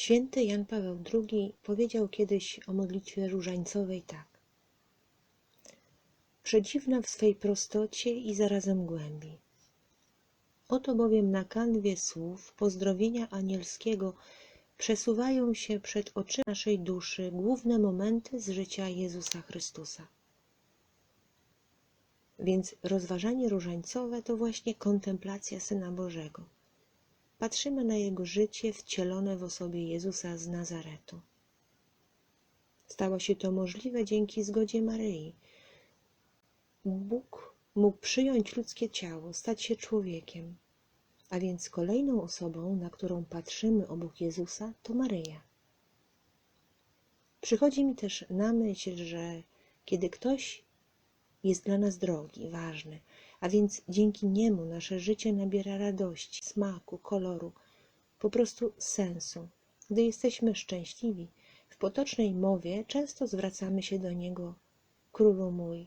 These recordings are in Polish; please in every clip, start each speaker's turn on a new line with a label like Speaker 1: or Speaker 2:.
Speaker 1: Święty Jan Paweł II powiedział kiedyś o modlitwie różańcowej tak. Przedziwna w swej prostocie i zarazem głębi. Oto bowiem na kanwie słów pozdrowienia anielskiego przesuwają się przed oczyma naszej duszy główne momenty z życia Jezusa Chrystusa. Więc rozważanie różańcowe to właśnie kontemplacja Syna Bożego. Patrzymy na Jego życie wcielone w osobie Jezusa z Nazaretu. Stało się to możliwe dzięki zgodzie Maryi. Bóg mógł przyjąć ludzkie ciało, stać się człowiekiem, a więc kolejną osobą, na którą patrzymy obok Jezusa, to Maryja. Przychodzi mi też na myśl, że kiedy ktoś jest dla nas drogi, ważny, a więc dzięki niemu nasze życie nabiera radości, smaku, koloru, po prostu sensu. Gdy jesteśmy szczęśliwi, w potocznej mowie często zwracamy się do niego królu mój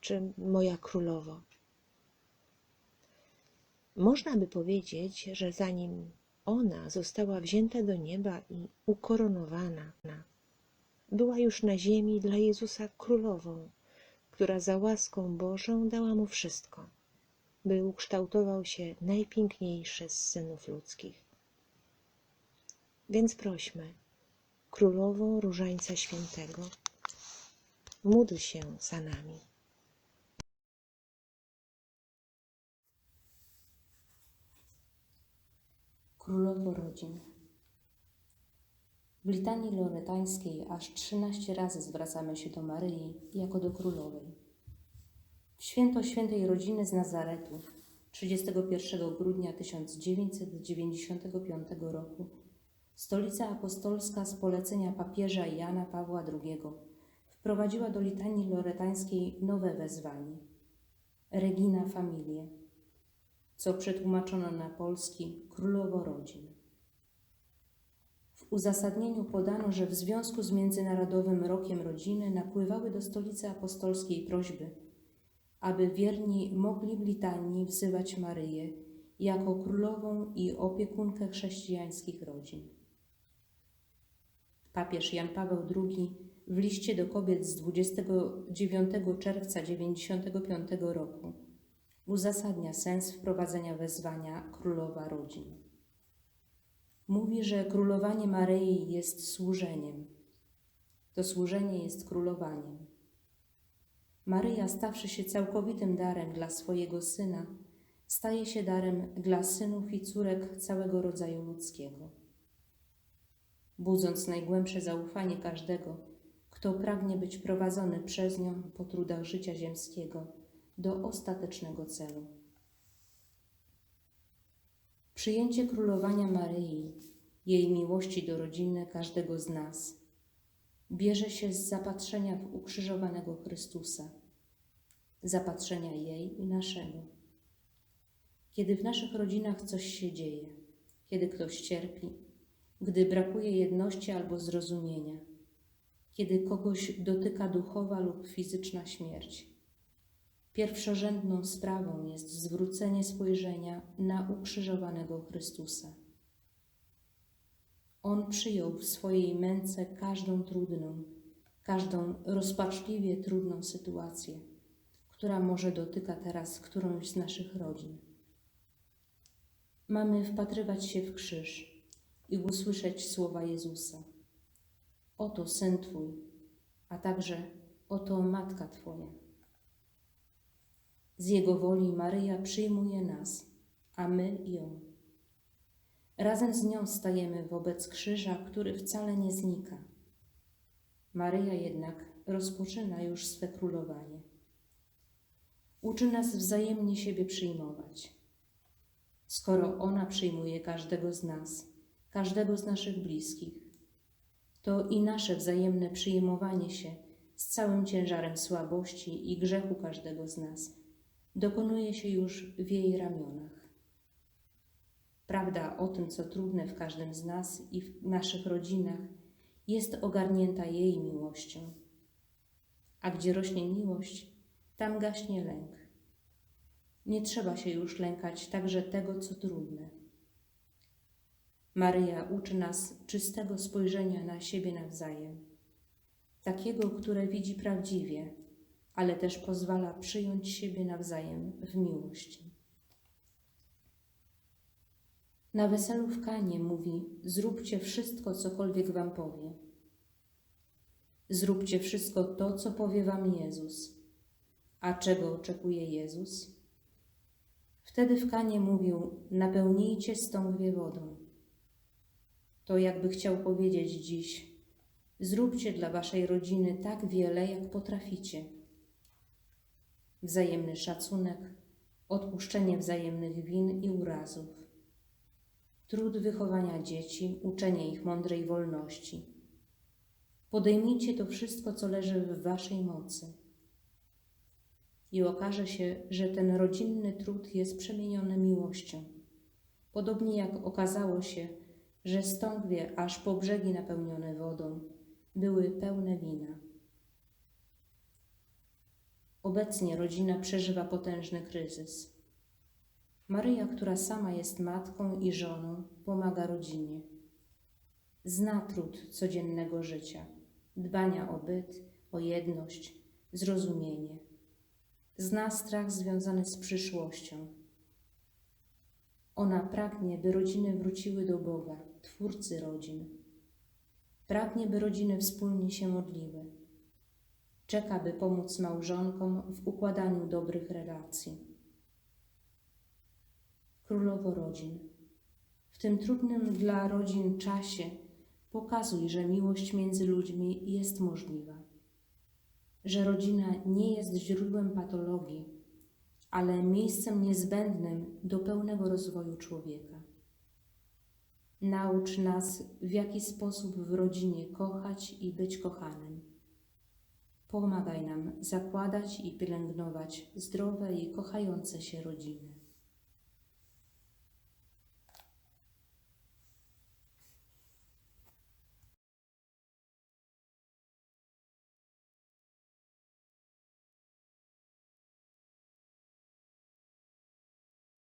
Speaker 1: czy moja królowo. Można by powiedzieć, że zanim ona została wzięta do nieba i ukoronowana, była już na ziemi dla Jezusa królową, która za łaską Bożą dała mu wszystko, by ukształtował się najpiękniejszy z synów ludzkich. Więc prośmy, Królowo Różańca Świętego, módl się za nami.
Speaker 2: Królowo rodzin. W litanii loretańskiej aż 13 razy zwracamy się do Maryi jako do królowej. W święto świętej rodziny z Nazaretu 31 grudnia 1995 roku Stolica Apostolska z polecenia papieża Jana Pawła II wprowadziła do litanii loretańskiej nowe wezwanie Regina Familie, co przetłumaczono na polski Królowo Rodzin. Uzasadnieniu podano, że w związku z Międzynarodowym Rokiem Rodziny napływały do Stolicy Apostolskiej prośby, aby wierni mogli w litanii wzywać Maryję jako królową i opiekunkę chrześcijańskich rodzin. Papież Jan Paweł II w liście do kobiet z 29 czerwca 1995 roku uzasadnia sens wprowadzenia wezwania Królowa Rodzin. Mówi, że królowanie Maryi jest służeniem. To służenie jest królowaniem. Maryja, stawszy się całkowitym darem dla swojego syna, staje się darem dla synów i córek całego rodzaju ludzkiego. Budząc najgłębsze zaufanie każdego, kto pragnie być prowadzony przez nią po trudach życia ziemskiego do ostatecznego celu. Przyjęcie królowania Maryi, jej miłości do rodziny każdego z nas, bierze się z zapatrzenia w ukrzyżowanego Chrystusa, zapatrzenia jej i naszego. Kiedy w naszych rodzinach coś się dzieje, kiedy ktoś cierpi, gdy brakuje jedności albo zrozumienia, kiedy kogoś dotyka duchowa lub fizyczna śmierć, pierwszorzędną sprawą jest zwrócenie spojrzenia na ukrzyżowanego Chrystusa. On przyjął w swojej męce każdą trudną, każdą rozpaczliwie trudną sytuację, która może dotyka teraz którąś z naszych rodzin. Mamy wpatrywać się w krzyż i usłyszeć słowa Jezusa. Oto syn Twój, a także oto matka Twoja. Z Jego woli Maryja przyjmuje nas, a my ją. Razem z nią stajemy wobec krzyża, który wcale nie znika. Maryja jednak rozpoczyna już swe królowanie. Uczy nas wzajemnie siebie przyjmować. Skoro ona przyjmuje każdego z nas, każdego z naszych bliskich, to i nasze wzajemne przyjmowanie się z całym ciężarem słabości i grzechu każdego z nas dokonuje się już w jej ramionach. Prawda o tym, co trudne w każdym z nas i w naszych rodzinach, jest ogarnięta jej miłością. A gdzie rośnie miłość, tam gaśnie lęk. Nie trzeba się już lękać także tego, co trudne. Maryja uczy nas czystego spojrzenia na siebie nawzajem, takiego, które widzi prawdziwie, ale też pozwala przyjąć siebie nawzajem w miłości. Na weselu w Kanie mówi: Zróbcie wszystko, cokolwiek wam powie. Zróbcie wszystko to, co powie wam Jezus. A czego oczekuje Jezus? Wtedy w Kanie mówił: Napełnijcie stągwie wodą. To jakby chciał powiedzieć dziś: Zróbcie dla waszej rodziny tak wiele, jak potraficie. Wzajemny szacunek, odpuszczenie wzajemnych win i urazów, trud wychowania dzieci, uczenie ich mądrej wolności. Podejmijcie to wszystko, co leży w waszej mocy. I okaże się, że ten rodzinny trud jest przemieniony miłością. Podobnie jak okazało się, że stągwie aż po brzegi napełnione wodą były pełne wina. Obecnie rodzina przeżywa potężny kryzys. Maryja, która sama jest matką i żoną, pomaga rodzinie. Zna trud codziennego życia, dbania o byt, o jedność, zrozumienie. Zna strach związany z przyszłością. Ona pragnie, by rodziny wróciły do Boga, Twórcy rodzin. Pragnie, by rodziny wspólnie się modliły. Czeka, by pomóc małżonkom w układaniu dobrych relacji. Królowo rodzin, w tym trudnym dla rodzin czasie pokazuj, że miłość między ludźmi jest możliwa, że rodzina nie jest źródłem patologii, ale miejscem niezbędnym do pełnego rozwoju człowieka. Naucz nas, w jaki sposób w rodzinie kochać i być kochanym. Pomagaj nam zakładać i pielęgnować zdrowe i kochające się rodziny.